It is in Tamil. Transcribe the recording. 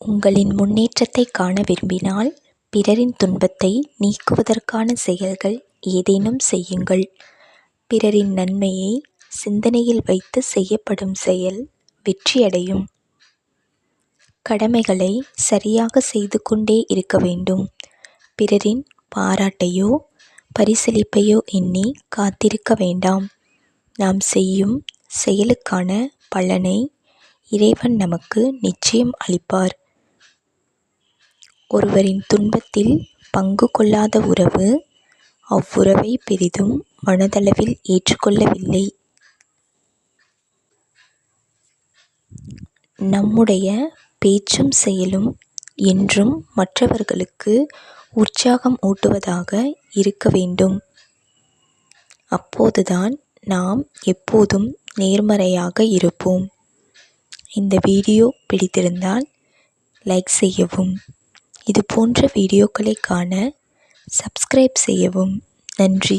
உங்களின் முன்னேற்றத்தை காண விரும்பினால் பிறரின் துன்பத்தை நீக்குவதற்கான செயல்கள் ஏதேனும் செய்யுங்கள். பிறரின் நன்மையை சிந்தனையில் வைத்து செய்யப்படும் செயல் வெற்றியடையும். கடமைகளை சரியாக செய்து கொண்டே இருக்க வேண்டும். பிறரின் பாராட்டையோ பரிசளிப்பையோ எண்ணி காத்திருக்க வேண்டாம். நாம் செய்யும் செயலுக்கான பலனை இறைவன் நமக்கு நிச்சயம் அளிப்பார். ஒருவரின் துன்பத்தில் பங்கு கொள்ளாத உறவு அவ்வுறவை பெரிதும் மனதளவில் ஏற்றுக்கொள்ளவில்லை. நம்முடைய பேச்சும் செயலும் என்றும் மற்றவர்களுக்கு உற்சாகம் ஊட்டுவதாக இருக்க வேண்டும். அப்போதுதான் நாம் எப்போதும் நேர்மறையாக இருப்போம். இந்த வீடியோ பிடித்திருந்தால் லைக் செய்யவும். இது போன்ற வீடியோக்களை காண சப்ஸ்கிரைப் செய்யவும். நன்றி.